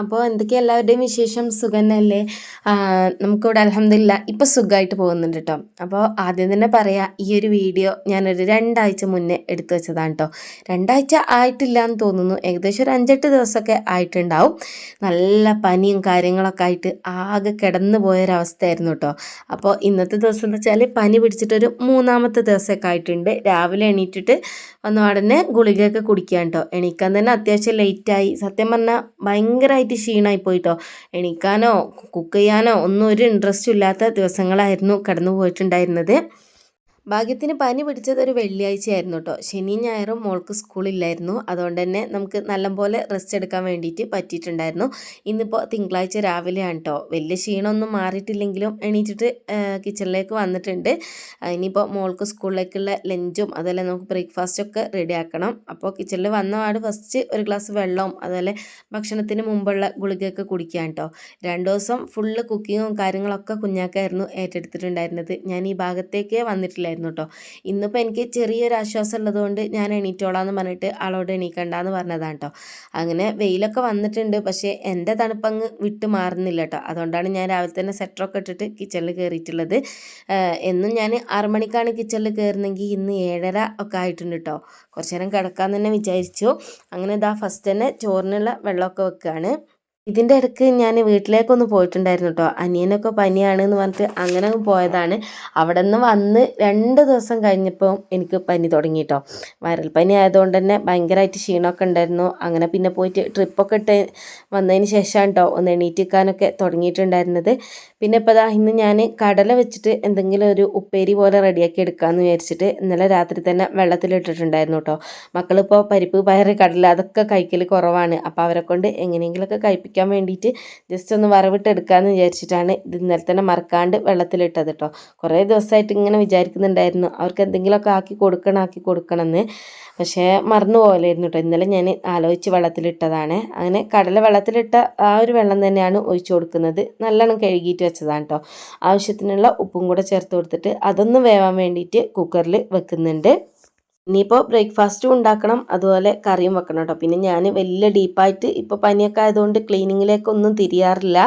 അപ്പോൾ എന്തൊക്കെയാണ് എല്ലാവരുടെയും വിശേഷം? സുഖന്നല്ലേ? നമുക്കിവിടെ അലഹമില്ല ഇപ്പോൾ സുഖമായിട്ട് പോകുന്നുണ്ട് കേട്ടോ അപ്പോൾ ആദ്യം തന്നെ പറയാം ഈ ഒരു വീഡിയോ ഞാനൊരു രണ്ടാഴ്ച മുന്നേ എടുത്തു വെച്ചതാണ് കേട്ടോ രണ്ടാഴ്ച ആയിട്ടില്ല എന്ന് തോന്നുന്നു. ഏകദേശം ഒരു അഞ്ചെട്ട് ദിവസമൊക്കെ ആയിട്ടുണ്ടാവും. നല്ല പനിയും കാര്യങ്ങളൊക്കെ ആയിട്ട് ആകെ കിടന്നു പോയൊരവസ്ഥയായിരുന്നു കേട്ടോ അപ്പോൾ ഇന്നത്തെ ദിവസം എന്ന് വെച്ചാൽ പനി പിടിച്ചിട്ടൊരു മൂന്നാമത്തെ ദിവസമൊക്കെ ആയിട്ടുണ്ട്. രാവിലെ എണീറ്റിട്ട് വന്ന ഉടനെ ഗുളികയൊക്കെ കുടിക്കാൻ കേട്ടോ എണീക്കാൻ തന്നെ അത്യാവശ്യം ലേറ്റായി സത്യം പറഞ്ഞാൽ ഭയങ്കരമായിട്ട് ക്ഷീണമായി പോയിട്ടോ. എണീക്കാനോ കുക്ക് ചെയ്യാനോ ഒന്നും ഒരു ഇൻട്രസ്റ്റും ഇല്ലാത്ത ദിവസങ്ങളായിരുന്നു കടന്നു പോയിട്ടുണ്ടായിരുന്നത് ഭാഗ്യത്തിന് പനി പിടിച്ചത് ഒരു വെള്ളിയാഴ്ചയായിരുന്നു കേട്ടോ. ശനിയും ഞായറും മോൾക്ക് സ്കൂളില്ലായിരുന്നു. അതുകൊണ്ട് തന്നെ നമുക്ക് നല്ലപോലെ റെസ്റ്റ് എടുക്കാൻ വേണ്ടിയിട്ട് പറ്റിയിട്ടുണ്ടായിരുന്നു. ഇന്നിപ്പോൾ തിങ്കളാഴ്ച രാവിലെയാണ് കേട്ടോ. വലിയ ക്ഷീണമൊന്നും മാറിയിട്ടില്ലെങ്കിലും എണീറ്റിട്ട് കിച്ചണിലേക്ക് വന്നിട്ടുണ്ട്. ഇനിയിപ്പോൾ മോൾക്ക് സ്കൂളിലേക്കുള്ള ലഞ്ചും അതുപോലെ നമുക്ക് ബ്രേക്ക്ഫാസ്റ്റൊക്കെ റെഡി ആക്കണം. അപ്പോൾ കിച്ചണിൽ വന്ന പാട് ഫസ്റ്റ് ഒരു ഗ്ലാസ് വെള്ളവും അതുപോലെ ഭക്ഷണത്തിന് മുമ്പുള്ള ഗുളികയൊക്കെ കുടിക്കാൻ കേട്ടോ. രണ്ടു ദിവസം ഫുള്ള് കുക്കിങ്ങും കാര്യങ്ങളൊക്കെ കുഞ്ഞാക്കായിരുന്നു ഏറ്റെടുത്തിട്ടുണ്ടായിരുന്നത്. ഞാൻ ഈ ഭാഗത്തേക്കേ വന്നിട്ടില്ലായിരുന്നു. ഉണ്ടായിരുന്നു കേട്ടോ ഇന്നിപ്പോൾ എനിക്ക് ചെറിയൊരു ആശ്വാസം ഉള്ളതുകൊണ്ട് ഞാൻ എണീറ്റോളാന്ന് പറഞ്ഞിട്ട് ആളോട് എണീക്കണ്ടെന്ന് പറഞ്ഞതാണ് കേട്ടോ അങ്ങനെ വെയിലൊക്കെ വന്നിട്ടുണ്ട് പക്ഷേ എന്റെ തണുപ്പങ്ങ് വിട്ട് മാറുന്നില്ല കേട്ടോ അതുകൊണ്ടാണ് ഞാൻ രാവിലെ തന്നെ സെറ്ററൊക്കെ ഇട്ടിട്ട് കിച്ചണിൽ കയറിയിട്ടുള്ളത് എന്നും ഞാൻ ആറ് മണിക്കാണ് കിച്ചണിൽ കയറുന്നെങ്കിൽ ഇന്ന് ഏഴര ഒക്കെ ആയിട്ടുണ്ട് കേട്ടോ കുറച്ച് നേരം കിടക്കാൻ തന്നെ വിചാരിച്ചു. അങ്ങനെ ഇതാ ഫസ്റ്റ് തന്നെ ചോറിനുള്ള വെള്ളമൊക്കെ വെക്കുകയാണ് ഇതിന്റെ ഇടയ്ക്ക് ഞാൻ വീട്ടിലേക്കൊന്ന് പോയിട്ടുണ്ടായിരുന്നു കേട്ടോ അനിയനൊക്കെ പനിയാണ് എന്ന് പറഞ്ഞിട്ട് അങ്ങനെ പോയതാണ്. അവിടെ നിന്ന് വന്ന് രണ്ട് ദിവസം കഴിഞ്ഞപ്പോൾ എനിക്ക് പനി തുടങ്ങി കേട്ടോ വൈറൽ പനി ആയതുകൊണ്ട് തന്നെ ഭയങ്കരമായിട്ട് ക്ഷീണമൊക്കെ ഉണ്ടായിരുന്നു. അങ്ങനെ പിന്നെ പോയിട്ട് ട്രിപ്പൊക്കെ ഇട്ട് വന്നതിന് ശേഷമാണ് കേട്ടോ ഒന്ന് എണീറ്റിക്കാനൊക്കെ തുടങ്ങിയിട്ടുണ്ടായിരുന്നത്. പിന്നെ ഇപ്പോൾ ദാ ഇന്ന് ഞാൻ കടല വെച്ചിട്ട് എന്തെങ്കിലും ഒരു ഉപ്പേരി പോലെ റെഡിയാക്കി എടുക്കാമെന്ന് വിചാരിച്ചിട്ട് ഇന്നലെ രാത്രി തന്നെ വെള്ളത്തിലിട്ടിട്ടുണ്ടായിരുന്നു കേട്ടോ മക്കളിപ്പോൾ പരിപ്പ് പയറ് കടല അതൊക്കെ കഴിക്കൽ കുറവാണ്. അപ്പോൾ അവരെ കൊണ്ട് എങ്ങനെയെങ്കിലുമൊക്കെ കഴിപ്പിക്കാൻ വേണ്ടിയിട്ട് ജസ്റ്റ് ഒന്ന് വറവിട്ട് എടുക്കാമെന്ന് വിചാരിച്ചിട്ടാണ് ഇത് ഇന്നലെ തന്നെ മറക്കാണ്ട് വെള്ളത്തിലിട്ടത് കേട്ടോ കുറേ ദിവസമായിട്ട് ഇങ്ങനെ വിചാരിക്കുന്നുണ്ടായിരുന്നു. അവർക്ക് എന്തെങ്കിലുമൊക്കെ ആക്കി കൊടുക്കണം ആക്കി കൊടുക്കണമെന്ന്. പക്ഷേ മറന്നു പോകലായിരുന്നു കേട്ടോ ഇന്നലെ ഞാൻ ആലോചിച്ച് വെള്ളത്തിലിട്ടതാണ്. അങ്ങനെ കടല വെള്ളത്തിലിട്ട ആ ഒരു വെള്ളം തന്നെയാണ് ഒഴിച്ചു കൊടുക്കുന്നത്. നല്ലോണം കഴുകിയിട്ട് വെച്ചതാണ് കേട്ടോ ആവശ്യത്തിനുള്ള ഉപ്പും കൂടെ ചേർത്ത് കൊടുത്തിട്ട് അതൊന്ന് വേവാൻ വേണ്ടിയിട്ട് കുക്കറിൽ വെക്കുന്നുണ്ട്. ഇനിയിപ്പോൾ ബ്രേക്ക്ഫാസ്റ്റും ഉണ്ടാക്കണം അതുപോലെ കറിയും വെക്കണം കേട്ടോ പിന്നെ ഞാൻ വലിയ ഡീപ്പായിട്ട് ഇപ്പോൾ പനിയൊക്കെ ആയതുകൊണ്ട് ക്ലീനിങ്ങിലേക്കൊന്നും തിരിയാറില്ല.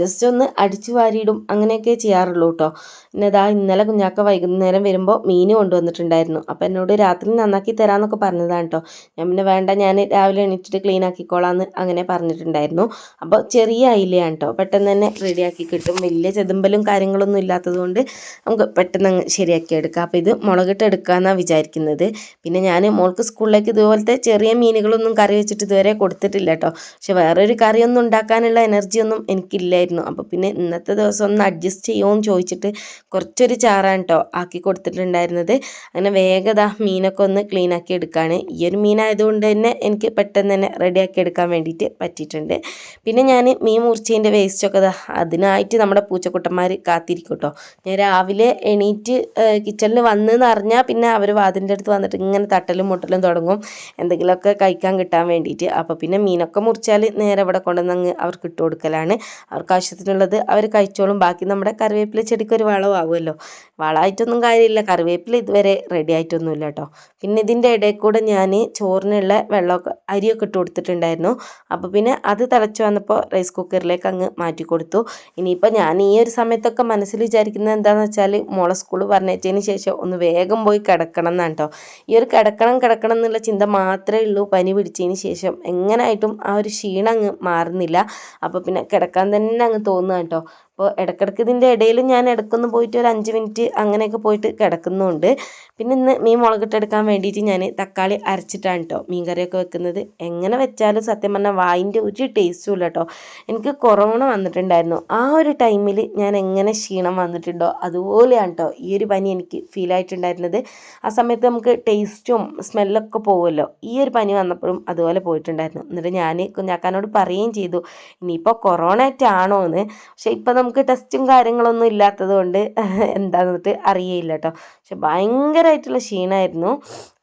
ജസ്റ്റ് ഒന്ന് അടിച്ചു വാരിയിടും അങ്ങനെയൊക്കെ ചെയ്യാറുള്ളൂ കേട്ടോ പിന്നെ ഇതാ ഇന്നലെ കുഞ്ഞാക്ക വൈകുന്നേരം വരുമ്പോൾ മീൻ കൊണ്ടുവന്നിട്ടുണ്ടായിരുന്നു. അപ്പോൾ എന്നോട് രാത്രി നന്നാക്കി തരാമെന്നൊക്കെ പറഞ്ഞതാണ് കേട്ടോ ഞാൻ പിന്നെ വേണ്ട ഞാൻ രാവിലെ എണീറ്റിട്ട് ക്ലീൻ ആക്കിക്കോളാമെന്ന് അങ്ങനെ പറഞ്ഞിട്ടുണ്ടായിരുന്നു. അപ്പോൾ ചെറിയ അയിലയാണ് കേട്ടോ പെട്ടെന്ന് തന്നെ റെഡിയാക്കി കിട്ടും. വലിയ ചെതുമ്പലും കാര്യങ്ങളൊന്നും ഇല്ലാത്തതുകൊണ്ട് നമുക്ക് പെട്ടെന്ന് ശരിയാക്കി എടുക്കാം. അപ്പോൾ ഇത് മുളകിട്ട് എടുക്കാമെന്നാണ് വിചാരിക്കുന്നത്. പിന്നെ ഞാൻ മോൾക്ക് സ്കൂളിലേക്ക് ഇതുപോലത്തെ ചെറിയ മീനുകളൊന്നും കറി വെച്ചിട്ട് ഇതുവരെ കൊടുത്തിട്ടില്ല കേട്ടോ. പക്ഷെ വേറൊരു കറിയൊന്നും ഉണ്ടാക്കാനുള്ള എനർജിയൊന്നും എനിക്കില്ലായിരുന്നു. അപ്പോൾ പിന്നെ ഇന്നത്തെ ദിവസം ഒന്ന് അഡ്ജസ്റ്റ് ചെയ്യുമോ ചോദിച്ചിട്ട് കുറച്ചൊരു ചാറാണ് കേട്ടോ ആക്കി കൊടുത്തിട്ടുണ്ടായിരുന്നത്. അങ്ങനെ വേഗത മീനൊക്കെ ഒന്ന് ക്ലീൻ ആക്കി എടുക്കുകയാണ് ഈ ഒരു മീനായതുകൊണ്ട് തന്നെ എനിക്ക് പെട്ടെന്ന് തന്നെ റെഡിയാക്കി എടുക്കാൻ വേണ്ടിയിട്ട് പറ്റിയിട്ടുണ്ട്. പിന്നെ ഞാൻ മീൻ മുറിച്ചതിന്റെ വേസ്റ്റൊക്കെ അതിനായിട്ട് നമ്മുടെ പൂച്ചക്കുട്ടന്മാർ കാത്തിരിക്കും കേട്ടോ. ഞാൻ രാവിലെ എണീറ്റ് കിച്ചണിൽ വന്നെന്ന് അറിഞ്ഞാൽ പിന്നെ അവർ വാതിന്റെ അടുത്ത് വന്നിട്ട് ഇങ്ങനെ തട്ടലും മുട്ടലും തുടങ്ങും. എന്തെങ്കിലുമൊക്കെ കഴിക്കാൻ കിട്ടാൻ വേണ്ടിയിട്ട്. അപ്പോൾ പിന്നെ മീനൊക്കെ മുറിച്ചാൽ നേരെ ഇവിടെ കൊണ്ടുവന്ന് അവർക്ക് ഇട്ട് കൊടുക്കലാണ്. അവർക്ക് ആവശ്യത്തിനുള്ളത് അവർ കഴിച്ചോളും. ബാക്കി നമ്മുടെ കറിവേപ്പില ചെടിക്ക് ഒരു വളമാവുമല്ലോ വളമായിട്ടൊന്നും കാര്യമില്ല. കറിവേപ്പില ഇതുവരെ റെഡി ആയിട്ടൊന്നുമില്ല കേട്ടോ. പിന്നെ ഇതിന്റെ ഇടയിൽ കൂടെ ഞാൻ ചോറിനുള്ള വെള്ളമൊക്കെ അരിയൊക്കെ ഇട്ട് കൊടുത്തിട്ടുണ്ടായിരുന്നു. അപ്പോൾ പിന്നെ അത് തിളച്ച് വന്നപ്പോൾ റൈസ് കുക്കറിലേക്ക് അങ്ങ് മാറ്റി കൊടുത്തു. ഇനിയിപ്പോൾ ഞാൻ ഈ ഒരു സമയത്തൊക്കെ മനസ്സിൽ വിചാരിക്കുന്നത് എന്താണെന്ന് വെച്ചാൽ മോളെ സ്കൂൾ പറഞ്ഞതിന് ശേഷം ഒന്ന് വേഗം പോയി കിടക്കണം എന്നാണ് കേട്ടോ. ഈ ഒരു കിടക്കണം കിടക്കണം എന്നുള്ള ചിന്ത മാത്രമേ ഉള്ളൂ. പനി പിടിച്ചതിന് ശേഷം എങ്ങനായിട്ടും ആ ഒരു ക്ഷീണം അങ്ങ് മാറുന്നില്ല. അപ്പോൾ പിന്നെ കിടക്കാൻ തന്നെ അങ്ങ് തോന്നുക കേട്ടോ. അപ്പോൾ ഇടയ്ക്കിടയ്ക്ക് ഇതിന്റെ ഇടയിൽ ഞാൻ ഇടയ്ക്കൊന്ന് പോയിട്ട് ഒരു അഞ്ച് മിനിറ്റ് അങ്ങനെയൊക്കെ പോയിട്ട് കിടക്കുന്നുണ്ട്. പിന്നെ ഇന്ന് മീൻ മുളകിട്ടെടുക്കാൻ വേണ്ടിയിട്ട് ഞാൻ തക്കാളി അരച്ചിട്ടാണ് കേട്ടോ മീൻ കറിയൊക്കെ വെക്കുന്നത്. എങ്ങനെ വെച്ചാലും സത്യം പറഞ്ഞാൽ വായിന്റെ ഒരു ടേസ്റ്റും ഇല്ല കേട്ടോ എനിക്ക് കൊറോണ വന്നിട്ടുണ്ടായിരുന്നു. ആ ഒരു ടൈമിൽ ഞാൻ എങ്ങനെ ക്ഷീണം വന്നിട്ടുണ്ടോ അതുപോലെയാണ് കേട്ടോ ഈ ഒരു പനി എനിക്ക് ഫീൽ ആയിട്ടുണ്ടായിരുന്നത്. ആ സമയത്ത് നമുക്ക് ടേസ്റ്റും സ്മെല്ലൊക്കെ പോകുമല്ലോ ഈ ഒരു പനി വന്നപ്പോഴും അതുപോലെ പോയിട്ടുണ്ടായിരുന്നു. എന്നിട്ട് ഞാൻ കുഞ്ഞാക്കാനോട് പറയുകയും ചെയ്തു. ഇനിയിപ്പോൾ കൊറോണ ആയിട്ടാണോ എന്ന് പക്ഷേ ഇപ്പം നമുക്ക് ടെസ്റ്റും കാര്യങ്ങളൊന്നും ഇല്ലാത്തത് കൊണ്ട് എന്താണെന്ന് വെച്ചിട്ട് അറിയയില്ല കേട്ടോ. പക്ഷെ ഭയങ്കരമായിട്ടുള്ള ക്ഷീണമായിരുന്നു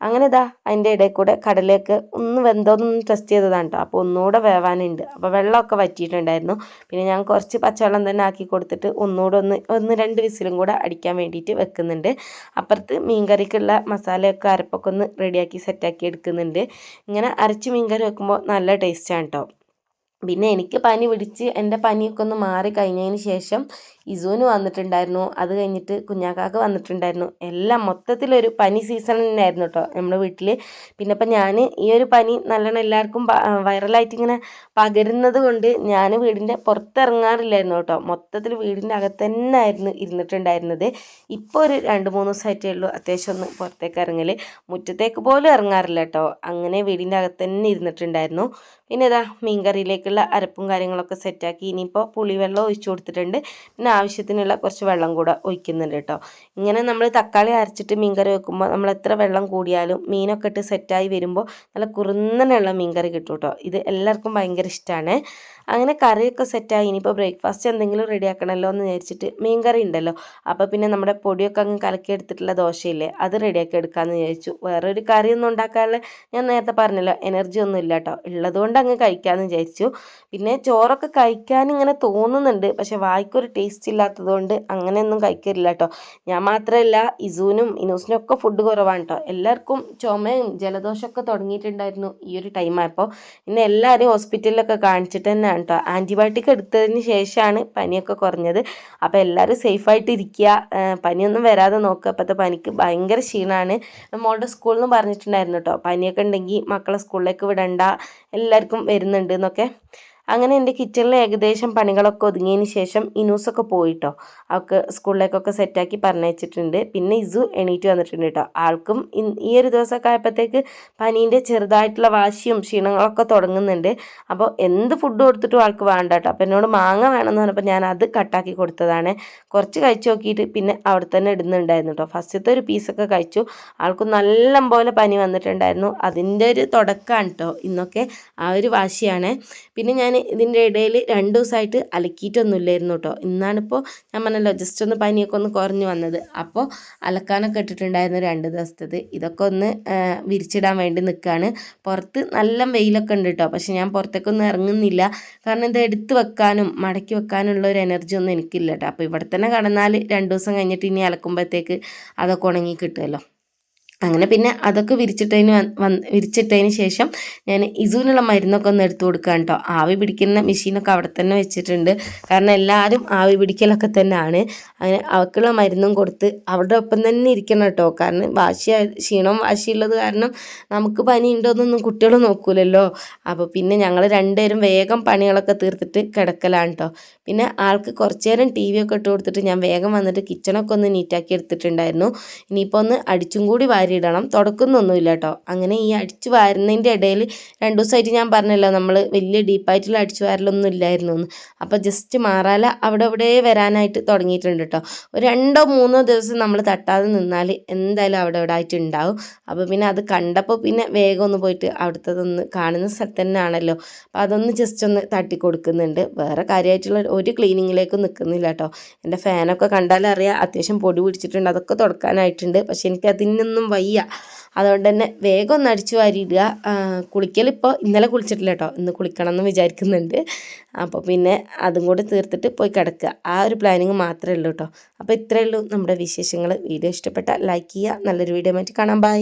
അങ്ങനെ ഇതാ അതിന്റെ ഇടയിൽ കൂടെ കടലേക്ക് ഒന്ന് വെന്തോന്നൊന്ന് ടെസ്റ്റ് ചെയ്തതാണ് കേട്ടോ. അപ്പോൾ ഒന്നുകൂടെ വേവാനുണ്ട്. അപ്പോൾ വെള്ളമൊക്കെ വറ്റിയിട്ടുണ്ടായിരുന്നു. പിന്നെ ഞാൻ കുറച്ച് പച്ചവെള്ളം തന്നെ ആക്കി കൊടുത്തിട്ട് ഒന്നുകൂടെ ഒന്ന് ഒന്ന് രണ്ട് വിസിലും കൂടെ അടിക്കാൻ വേണ്ടിയിട്ട് വെക്കുന്നുണ്ട്. അപ്പുറത്ത് മീൻകറിക്കുള്ള മസാലയൊക്കെ അരപ്പൊക്കെ ഒന്ന് റെഡിയാക്കി സെറ്റാക്കി എടുക്കുന്നുണ്ട്. ഇങ്ങനെ അരച്ച് മീൻകറി വെക്കുമ്പോൾ നല്ല ടേസ്റ്റാണ് കേട്ടോ. പിന്നെ എനിക്ക് പനി പിടിച്ച് എന്റെ പനിയൊക്കെ ഒന്ന് മാറി കഴിഞ്ഞതിന് ശേഷം ഇസൂന് വന്നിട്ടുണ്ടായിരുന്നു. അത് കഴിഞ്ഞിട്ട് കുഞ്ഞാക്കാക്ക് വന്നിട്ടുണ്ടായിരുന്നു. എല്ലാം മൊത്തത്തിലൊരു പനി സീസൺ തന്നെയായിരുന്നു കേട്ടോ നമ്മുടെ വീട്ടിൽ പിന്നെ ഇപ്പം ഞാൻ ഈ ഒരു പനി നല്ലോണം എല്ലാവർക്കും വൈറലായിട്ട് ഇങ്ങനെ പകരുന്നത് കൊണ്ട് ഞാൻ വീടിന്റെ പുറത്തിറങ്ങാറില്ലായിരുന്നു കേട്ടോ മൊത്തത്തിൽ വീടിന്റെ അകത്ത് തന്നെ ആയിരുന്നു ഇരുന്നിട്ടുണ്ടായിരുന്നത്. ഇപ്പോൾ ഒരു രണ്ട് മൂന്ന് ദിവസമായിട്ടേ ഉള്ളൂ അത്യാവശ്യം ഒന്ന് പുറത്തേക്ക് ഇറങ്ങൽ മുറ്റത്തേക്ക് പോലും ഇറങ്ങാറില്ല കേട്ടോ അങ്ങനെ വീടിന്റെ അകത്ത് തന്നെ ഇരുന്നിട്ടുണ്ടായിരുന്നു. പിന്നെ ഇതാ മീൻകറിയിലേക്കുള്ള അരപ്പും കാര്യങ്ങളൊക്കെ സെറ്റാക്കി ഇനിയിപ്പോൾ പുളിവെള്ളം ഒഴിച്ചു കൊടുത്തിട്ടുണ്ട്. പിന്നെ ആവശ്യത്തിനുള്ള കുറച്ച് വെള്ളം കൂടെ ഒഴിക്കുന്നുണ്ട് കേട്ടോ. ഇങ്ങനെ നമ്മൾ തക്കാളി അരച്ചിട്ട് മീൻകറി വെക്കുമ്പോൾ നമ്മൾ എത്ര വെള്ളം കൂടിയാലും മീനൊക്കെ ഇട്ട് സെറ്റായി വരുമ്പോൾ നല്ല കുറുന്നനുള്ള മീൻകറി കിട്ടും കേട്ടോ. ഇത് എല്ലാവർക്കും ഭയങ്കര ഇഷ്ടമാണ് അങ്ങനെ കറിയൊക്കെ സെറ്റായി ഇനിയിപ്പോൾ ബ്രേക്ക്ഫാസ്റ്റ് എന്തെങ്കിലും റെഡി ആക്കണമല്ലോ എന്ന് വിചാരിച്ചിട്ട് മീൻ കറി ഉണ്ടല്ലോ. അപ്പോൾ പിന്നെ നമ്മുടെ പൊടിയൊക്കെ അങ്ങ് കലക്കി എടുത്തിട്ടുള്ള ദോശയില്ലേ അത് റെഡിയാക്കി എടുക്കാമെന്ന് വിചാരിച്ചു. വേറൊരു കറിയൊന്നും ഉണ്ടാക്കാനുള്ള ഞാൻ നേരത്തെ പറഞ്ഞല്ലോ എനർജി ഒന്നും ഇല്ല കേട്ടോ. ഉള്ളതുകൊണ്ട് അങ്ങ് കഴിക്കാമെന്ന് വിചാരിച്ചു. പിന്നെ ചോറൊക്കെ കഴിക്കാൻ ഇങ്ങനെ തോന്നുന്നുണ്ട്. പക്ഷെ വായിക്കൊരു ടേസ്റ്റ് ഇല്ലാത്തതുകൊണ്ട് അങ്ങനെയൊന്നും കഴിക്കില്ല കേട്ടോ ഞാൻ മാത്രമല്ല ഇസൂനും ഇനൂസിനും ഒക്കെ ഫുഡ് കുറവാണ് കേട്ടോ എല്ലാവർക്കും ചുമയും ജലദോഷമൊക്കെ തുടങ്ങിയിട്ടുണ്ടായിരുന്നു ഈ ഒരു ടൈമായപ്പോൾ പിന്നെ എല്ലാവരും ഹോസ്പിറ്റലിലൊക്കെ കാണിച്ചിട്ട് തന്നെയാണ് കേട്ടോ ആന്റിബയോട്ടിക് എടുത്തതിന് ശേഷമാണ് പനിയൊക്കെ കുറഞ്ഞത്. അപ്പോൾ എല്ലാവരും സേഫായിട്ട് ഇരിക്കുക പനിയൊന്നും വരാതെ നോക്കുക അപ്പോഴത്തെ പനിക്ക് ഭയങ്കര ക്ഷീണമാണ് മോളുടെ സ്കൂളിൽ നിന്ന് പറഞ്ഞിട്ടുണ്ടായിരുന്നു കേട്ടോ പനിയൊക്കെ ഉണ്ടെങ്കിൽ മക്കളെ സ്കൂളിലേക്ക് വിടണ്ട. എല്ലാവർക്കും വരുന്നുണ്ട് എന്നൊക്കെ. അങ്ങനെ എന്റെ കിച്ചണിൽ ഏകദേശം പണികളൊക്കെ ഒതുങ്ങിയതിന് ശേഷം ഇനൂസൊക്കെ പോയിട്ടോ. അവൾക്ക് സ്കൂളിലേക്കൊക്കെ സെറ്റാക്കി പറഞ്ഞയച്ചിട്ടുണ്ട്. പിന്നെ ഇസു എണീറ്റ് വന്നിട്ടുണ്ട് കേട്ടോ. ആൾക്കും ഈ ഒരു ദിവസമൊക്കെ ആയപ്പോഴത്തേക്ക് പനീന്റെ ചെറുതായിട്ടുള്ള വാശിയും ക്ഷീണങ്ങളൊക്കെ തുടങ്ങുന്നുണ്ട്. അപ്പോൾ എന്ത് ഫുഡ് കൊടുത്തിട്ടും ആൾക്ക് വേണ്ട കേട്ടോ. അപ്പോൾ എന്നോട് മാങ്ങ വേണമെന്ന് പറഞ്ഞപ്പോൾ ഞാൻ അത് കട്ടാക്കി കൊടുത്തതാണ്. കുറച്ച് കഴിച്ചു നോക്കിയിട്ട് പിന്നെ അവിടെ തന്നെ ഇടുന്നുണ്ടായിരുന്നു കേട്ടോ. ഫസ്റ്റത്തെ ഒരു പീസൊക്കെ കഴിച്ചു. ആൾക്ക് നല്ല പോലെ പനി വന്നിട്ടുണ്ടായിരുന്നു. അതിന്റെ ഒരു തുടക്കമാണ് കേട്ടോ. ഇന്നൊക്കെ ആ ഒരു വാശിയാണ്. പിന്നെ ഞാൻ ഇതിന്റെ ഇടയിൽ രണ്ട് ദിവസമായിട്ട് അലക്കിയിട്ടൊന്നുമില്ലായിരുന്നു കേട്ടോ. ഇന്നാണിപ്പോൾ ഞാൻ പറഞ്ഞല്ലോ ജസ്റ്റ് ഒന്ന് പനിയൊക്കെ ഒന്ന് കുറഞ്ഞു വന്നത്. അപ്പോൾ അലക്കാനൊക്കെ ഇട്ടിട്ടുണ്ടായിരുന്നു രണ്ട് ദിവസത്തത്. ഇതൊക്കെ ഒന്ന് വിരിച്ചിടാൻ വേണ്ടി നിൽക്കുകയാണ് പുറത്ത് നല്ല വെയിലൊക്കെ ഉണ്ട് കേട്ടോ. പക്ഷെ ഞാൻ പുറത്തേക്കൊന്നും ഇറങ്ങുന്നില്ല. കാരണം ഇത് എടുത്ത് വെക്കാനും മടക്കി വെക്കാനുള്ള ഒരു എനർജി ഒന്നും എനിക്കില്ല കേട്ടോ. അപ്പോൾ ഇവിടെ തന്നെ കടന്നാൽ രണ്ട് ദിവസം കഴിഞ്ഞിട്ട് ഇനി അലക്കുമ്പോഴത്തേക്ക് അതൊക്കെ ഉണങ്ങി കിട്ടുമല്ലോ. അങ്ങനെ പിന്നെ അതൊക്കെ വിരിച്ചിട്ടതിന് വന്ന് വിരിച്ചിട്ടതിന് ശേഷം ഞാൻ ഇസൂനുള്ള മരുന്നൊക്കെ ഒന്ന് എടുത്തു കൊടുക്കാൻ കേട്ടോ ആവി പിടിക്കുന്ന മെഷീനൊക്കെ അവിടെ തന്നെ വെച്ചിട്ടുണ്ട്. കാരണം എല്ലാവരും ആവി പിടിക്കലൊക്കെ തന്നെയാണ് അങ്ങനെ അവക്കുള്ള മരുന്നും കൊടുത്ത് അവിടെ ഒപ്പം തന്നെ ഇരിക്കണം കേട്ടോ കാരണം വാശി ക്ഷീണവും വാശിയുള്ളത് കാരണം നമുക്ക് പനി ഉണ്ടോയെന്നൊന്നും കുട്ടികൾ നോക്കൂലല്ലോ. അപ്പോൾ പിന്നെ ഞങ്ങൾ രണ്ടുപേരും വേഗം പണികളൊക്കെ തീർത്തിട്ട് കിടക്കലാണ് കേട്ടോ പിന്നെ ആൾക്ക് കുറച്ച് നേരം ടി വി ഒക്കെ ഇട്ട് കൊടുത്തിട്ട് ഞാൻ വേഗം വന്നിട്ട് കിച്ചണൊക്കെ ഒന്ന് നീറ്റാക്കി എടുത്തിട്ടുണ്ടായിരുന്നു. ഇനിയിപ്പോൾ ഒന്ന് അടിച്ചും കൂടി വാരി വാരിയിടണം തുടക്കുന്നൊന്നുമില്ല കേട്ടോ അങ്ങനെ ഈ അടിച്ച് വാരുന്നതിന്റെ ഇടയിൽ രണ്ട് ദിവസമായിട്ട് ഞാൻ പറഞ്ഞല്ലോ നമ്മൾ വലിയ ഡീപ്പായിട്ടുള്ള അടിച്ച് വാരലൊന്നും ഇല്ലായിരുന്നു എന്ന് അപ്പോൾ ജസ്റ്റ് മാറാല അവിടെ അവിടെ വരാനായിട്ട് തുടങ്ങിയിട്ടുണ്ട് കേട്ടോ ഒരു രണ്ടോ മൂന്നോ ദിവസം നമ്മൾ തട്ടാതെ നിന്നാൽ എന്തായാലും അവിടെ അവിടെ ആയിട്ട് ഉണ്ടാവും. അപ്പോൾ പിന്നെ അത് കണ്ടപ്പോൾ പിന്നെ വേഗം ഒന്ന് പോയിട്ട് അവിടുത്തതൊന്ന് കാണുന്ന സ്ഥലത്ത് തന്നെയാണല്ലോ അപ്പോൾ അതൊന്ന് ജസ്റ്റ് ഒന്ന് തട്ടി കൊടുക്കുന്നുണ്ട് വേറെ കാര്യമായിട്ടുള്ള ഒരു ക്ലീനിങ്ങിലേക്കും നിൽക്കുന്നില്ല കേട്ടോ എന്റെ ഫാനൊക്കെ കണ്ടാലറിയാം അത്യാവശ്യം പൊടി പിടിച്ചിട്ടുണ്ട് അതൊക്കെ തുടക്കാനായിട്ടുണ്ട്. പക്ഷെ എനിക്ക് അതിനൊന്നും വയ്യ. അതുകൊണ്ട് തന്നെ വേഗം ഒന്ന് അടിച്ചു വാരിയിടുക. കുളിക്കലിപ്പോൾ ഇന്നലെ കുളിച്ചിട്ടില്ല കേട്ടോ ഇന്ന് കുളിക്കണം എന്ന് വിചാരിക്കുന്നുണ്ട്. അപ്പോൾ പിന്നെ അതും കൂടി തീർത്തിട്ട് പോയി കിടക്കുക. ആ ഒരു പ്ലാനിങ് മാത്രമേ ഉള്ളൂ കേട്ടോ അപ്പോൾ ഇത്രയേ ഉള്ളൂ നമ്മുടെ വിശേഷങ്ങൾ വീഡിയോ ഇഷ്ടപ്പെട്ടാൽ ലൈക്ക് ചെയ്യുക. നല്ലൊരു വീഡിയോ ആയിട്ട് കാണാം. ബൈ.